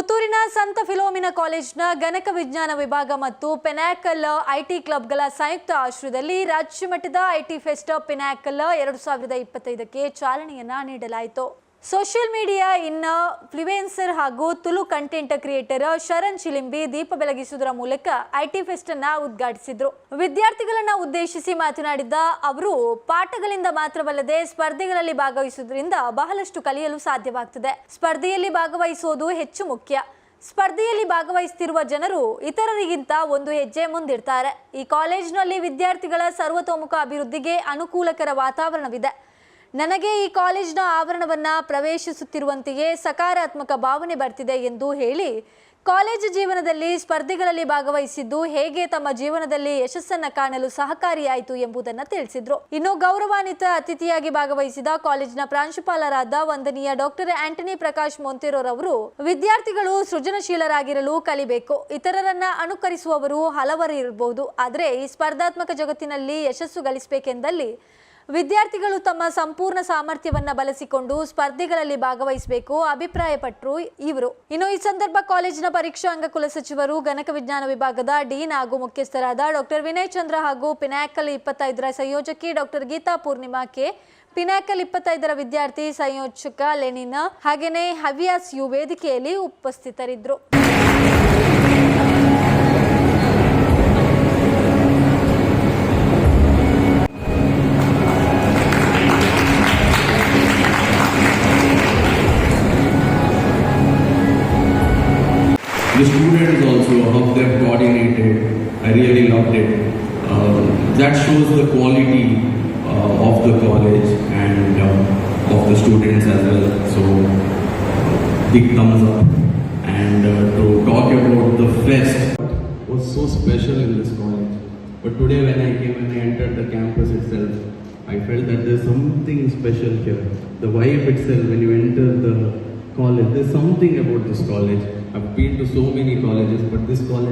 ಪುತ್ತೂರಿನ ಸಂತ ಫಿಲೋಮಿನ ಕಾಲೇಜ್ನ ಗಣಕ ವಿಜ್ಞಾನ ವಿಭಾಗ ಮತ್ತು ಪೆನಾಕಲ್ ಐಟಿ ಕ್ಲಬ್ಗಳ ಸಂಯುಕ್ತ ಆಶ್ರಯದಲ್ಲಿ ರಾಜ್ಯ ಮಟ್ಟದ ಐಟಿ ಫೆಸ್ಟ್ ಪೆನಾಕಲ್ ಎರಡು ಸಾವಿರದ ಇಪ್ಪತ್ತೈದಕ್ಕೆ ಚಾಲನೆಯನ್ನ ನೀಡಲಾಯಿತು. ಸೋಷಿಯಲ್ ಮೀಡಿಯಾ ಇನ್ನ ಫ್ಲಿವೆನ್ಸರ್ ಹಾಗೂ ತುಳು ಕಂಟೆಂಟ್ ಕ್ರಿಯೇಟರ್ ಶರಣ್ ಚಿಲಿಂಬಿ ದೀಪ ಬೆಳಗಿಸುವುದರ ಮೂಲಕ ಐಟಿ ಫೆಸ್ಟ್ ಅನ್ನ ಉದ್ಘಾಟಿಸಿದ್ರು. ವಿದ್ಯಾರ್ಥಿಗಳನ್ನ ಉದ್ದೇಶಿಸಿ ಮಾತನಾಡಿದ ಅವರು, ಪಾಠಗಳಿಂದ ಮಾತ್ರವಲ್ಲದೆ ಸ್ಪರ್ಧೆಗಳಲ್ಲಿ ಭಾಗವಹಿಸುವುದರಿಂದ ಬಹಳಷ್ಟು ಕಲಿಯಲು ಸಾಧ್ಯವಾಗ್ತದೆ. ಸ್ಪರ್ಧೆಯಲ್ಲಿ ಭಾಗವಹಿಸುವುದು ಹೆಚ್ಚು ಮುಖ್ಯ. ಸ್ಪರ್ಧೆಯಲ್ಲಿ ಭಾಗವಹಿಸುತ್ತಿರುವ ಜನರು ಇತರರಿಗಿಂತ ಒಂದು ಹೆಜ್ಜೆ ಮುಂದಿರ್ತಾರೆ ಈ ಕಾಲೇಜಿನಲ್ಲಿ ವಿದ್ಯಾರ್ಥಿಗಳ ಸರ್ವತೋಮುಖ ಅಭಿವೃದ್ಧಿಗೆ ಅನುಕೂಲಕರ ವಾತಾವರಣವಿದೆ. ನನಗೆ ಈ ಕಾಲೇಜಿನ ಆವರಣವನ್ನ ಪ್ರವೇಶಿಸುತ್ತಿರುವಂತೆಯೇ ಸಕಾರಾತ್ಮಕ ಭಾವನೆ ಬರ್ತಿದೆ ಎಂದು ಹೇಳಿ ಕಾಲೇಜು ಜೀವನದಲ್ಲಿ ಸ್ಪರ್ಧೆಗಳಲ್ಲಿ ಭಾಗವಹಿಸಿದ್ದು ಹೇಗೆ ತಮ್ಮ ಜೀವನದಲ್ಲಿ ಯಶಸ್ಸನ್ನ ಕಾಣಲು ಸಹಕಾರಿಯಾಯಿತು ಎಂಬುದನ್ನು ತಿಳಿಸಿದ್ರು. ಇನ್ನು ಗೌರವಾನ್ವಿತ ಅತಿಥಿಯಾಗಿ ಭಾಗವಹಿಸಿದ ಕಾಲೇಜಿನ ಪ್ರಾಂಶುಪಾಲರಾದ ವಂದನೀಯ ಡಾಕ್ಟರ್ ಆಂಟನಿ ಪ್ರಕಾಶ್ ಮೊಂತೆರೋರವರು ವಿದ್ಯಾರ್ಥಿಗಳು ಸೃಜನಶೀಲರಾಗಿರಲು ಕಲಿಬೇಕು. ಇತರರನ್ನ ಅನುಕರಿಸುವವರು ಹಲವರು ಇರಬಹುದು ಆದರೆ ಈ ಸ್ಪರ್ಧಾತ್ಮಕ ಜಗತ್ತಿನಲ್ಲಿ ಯಶಸ್ಸು ಗಳಿಸಬೇಕೆಂದಲ್ಲಿ ವಿದ್ಯಾರ್ಥಿಗಳು ತಮ್ಮ ಸಂಪೂರ್ಣ ಸಾಮರ್ಥ್ಯವನ್ನು ಬಳಸಿಕೊಂಡು ಸ್ಪರ್ಧೆಗಳಲ್ಲಿ ಭಾಗವಹಿಸಬೇಕು ಅಭಿಪ್ರಾಯಪಟ್ಟರು ಇವರು. ಇನ್ನು ಈ ಸಂದರ್ಭ ಕಾಲೇಜಿನ ಪರೀಕ್ಷಾ ಅಂಗ ಕುಲಸಚಿವರು ಗಣಕ ವಿಜ್ಞಾನ ವಿಭಾಗದ ಡೀನ್ ಹಾಗೂ ಮುಖ್ಯಸ್ಥರಾದ ಡಾಕ್ಟರ್ ವಿನಯ್ ಚಂದ್ರ ಹಾಗೂ ಪಿನಾಕಲ್ ಇಪ್ಪತ್ತೈದರ ಸಂಯೋಜಕಿ doctor Geetha Poornima K pinnacle ಇಪ್ಪತ್ತೈದರ ವಿದ್ಯಾರ್ಥಿ ಸಂಯೋಜಕ ಲೆನಿನ್ ಹಾಗೆಯೇ ಹವ್ಯಾಸ್ ಯು ವೇದಿಕೆಯಲ್ಲಿ ಉಪಸ್ಥಿತರಿದ್ದರು The students also, how they've coordinated, I really loved it. Um, that shows the quality uh, of the college and uh, of the students as well. So, uh, big thumbs up. And uh, to talk about the fest was so special in this college. But today, when I came and I entered the campus itself, I felt that there's something special here. The vibe itself, when you enter the college, there's something about this college. I've been to so many colleges, but this college